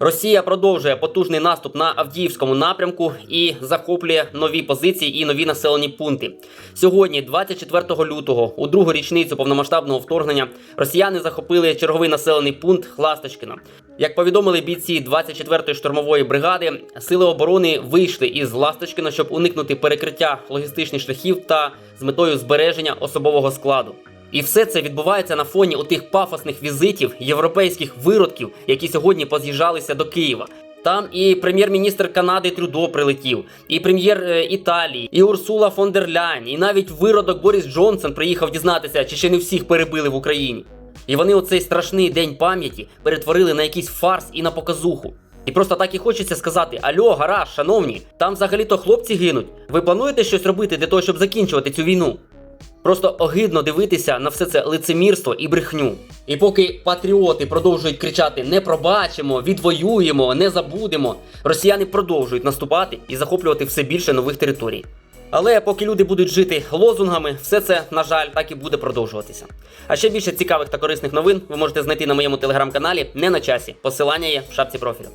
Росія продовжує потужний наступ на Авдіївському напрямку і захоплює нові позиції і нові населені пункти. Сьогодні, 24 лютого, у другу річницю повномасштабного вторгнення, росіяни захопили черговий населений пункт Ласточкина. Як повідомили бійці 24-ї штурмової бригади, сили оборони вийшли із Ласточкина, щоб уникнути перекриття логістичних шляхів та з метою збереження особового складу. І все це відбувається на фоні отих пафосних візитів європейських виродків, які сьогодні поз'їжджалися до Києва. Там і прем'єр-міністр Канади Трюдо прилетів, і прем'єр е, Італії, і Урсула фон дер Ляйн, і навіть виродок Борис Джонсон приїхав дізнатися, чи ще не всіх перебили в Україні. І вони оцей страшний день пам'яті перетворили на якийсь фарс і на показуху. І просто так і хочеться сказати: Альо, гараж, шановні, там взагалі-то хлопці гинуть. Ви плануєте щось робити для того, щоб закінчувати цю війну? Просто огидно дивитися на все це лицемірство і брехню. І поки патріоти продовжують кричати не пробачимо, відвоюємо, не забудемо, росіяни продовжують наступати і захоплювати все більше нових територій. Але поки люди будуть жити лозунгами, все це, на жаль, так і буде продовжуватися. А ще більше цікавих та корисних новин ви можете знайти на моєму телеграм-каналі не на часі. Посилання є в шапці профілю.